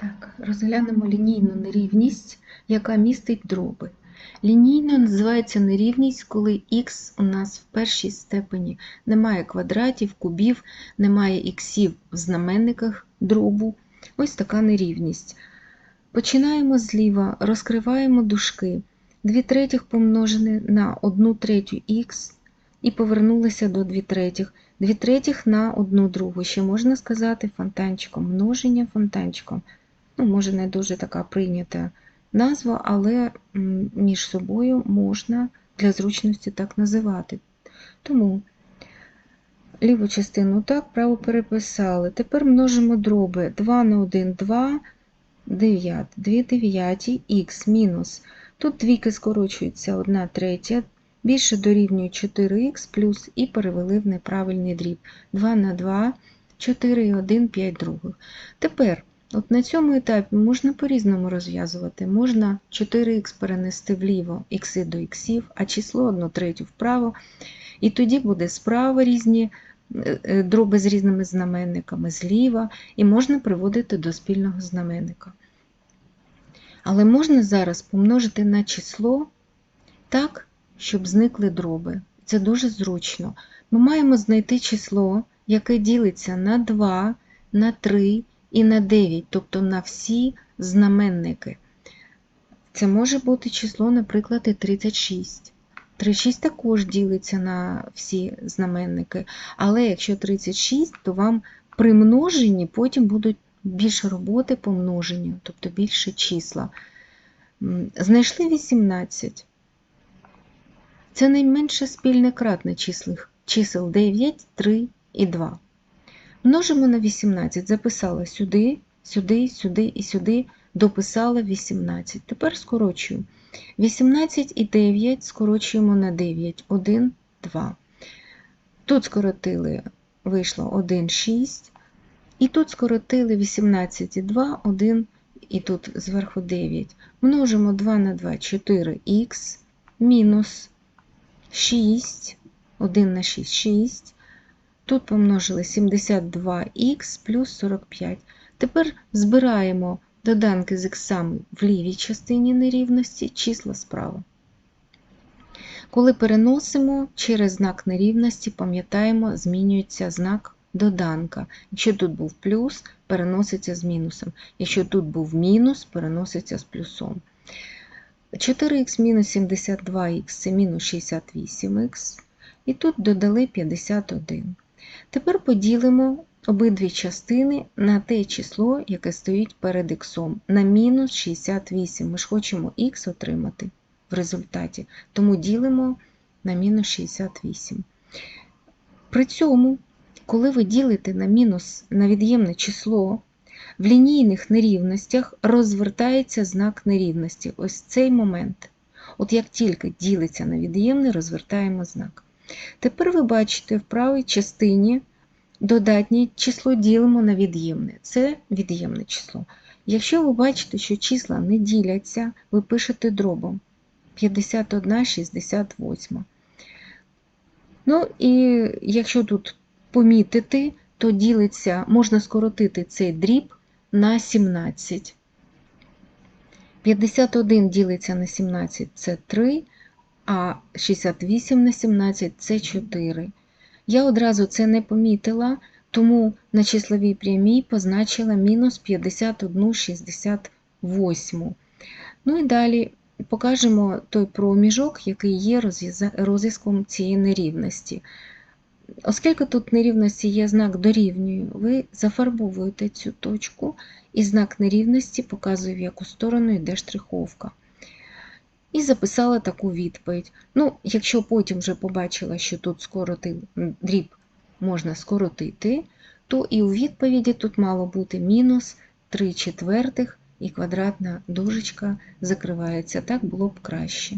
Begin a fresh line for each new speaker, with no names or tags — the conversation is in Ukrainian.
Так, розглянемо лінійну нерівність, яка містить дроби. Лінійною називається нерівність, коли х у нас в першій степені немає квадратів, кубів, немає іксів в знаменниках дробу. Ось така нерівність. Починаємо зліва, розкриваємо дужки. 2 третіх помножене на 1 третю х і повернулися до 2 третіх. 2 третіх на 1 другу. Ще можна сказати фонтанчиком, множення фонтанчиком. Ну, може, не дуже така прийнята назва, але між собою можна для зручності так називати. Тому ліву частину так, праву переписали. Тепер множимо дроби 2 на 1 2, 9, 2 дев'яті, х мінус. Тут двійки скорочуються 1 третя, більше дорівнює 4х плюс і перевели в неправильний дріб. 2 на 2, 4 і 1, 5 других. Тепер От на цьому етапі можна по-різному розв'язувати. Можна 4х перенести вліво, ікси до іксів, а число 1 третю вправо. І тоді буде справа різні е, е, дроби з різними знаменниками, зліва, і можна приводити до спільного знаменника. Але можна зараз помножити на число так, щоб зникли дроби. Це дуже зручно. Ми маємо знайти число, яке ділиться на 2, на 3 і на 9, тобто на всі знаменники. Це може бути число, наприклад, і 36. 36 також ділиться на всі знаменники, але якщо 36, то вам при множенні потім будуть більше роботи по множенню, тобто більше числа. Знайшли 18. Це найменше спільне кратне чисел 9, 3 і 2. Множимо на 18, записала сюди, сюди, сюди і сюди, дописала 18. Тепер скорочую. 18 і 9 скорочуємо на 9, 1, 2. Тут скоротили, вийшло 1, 6. І тут скоротили 18 і 2, 1, і тут зверху 9. Множимо 2 на 2, 4х, мінус 6, 1 на 6, 6. Тут помножили 72х плюс 45. Тепер збираємо доданки з іксами в лівій частині нерівності, числа справа. Коли переносимо через знак нерівності, пам'ятаємо, змінюється знак доданка. Якщо тут був плюс, переноситься з мінусом. Якщо тут був мінус, переноситься з плюсом. 4х мінус 72х це мінус 68х. І тут додали 51. Тепер поділимо обидві частини на те число, яке стоїть перед х, на мінус 68. Ми ж хочемо х отримати в результаті, тому ділимо на мінус 68. При цьому, коли ви ділите на мінус на від'ємне число, в лінійних нерівностях розвертається знак нерівності. Ось цей момент. От як тільки ділиться на від'ємне, розвертаємо знак. Тепер ви бачите в правій частині додатнє число ділимо на від'ємне. Це від'ємне число. Якщо ви бачите, що числа не діляться, ви пишете дробом 51, 68. Ну і якщо тут помітити, то ділиться, можна скоротити цей дріб на 17. 51 ділиться на 17 це 3, а 68 на 17 це 4. Я одразу це не помітила, тому на числовій прямій позначила мінус 51 68. Ну і далі покажемо той проміжок, який є розв'язком цієї нерівності. Оскільки тут нерівності є знак дорівнює, ви зафарбовуєте цю точку, і знак нерівності показує, в яку сторону йде штриховка. І записала таку відповідь. Ну, Якщо потім вже побачила, що тут скороти, дріб можна скоротити, то і у відповіді тут мало бути мінус 3 четвертих і квадратна дужечка закривається. Так було б краще.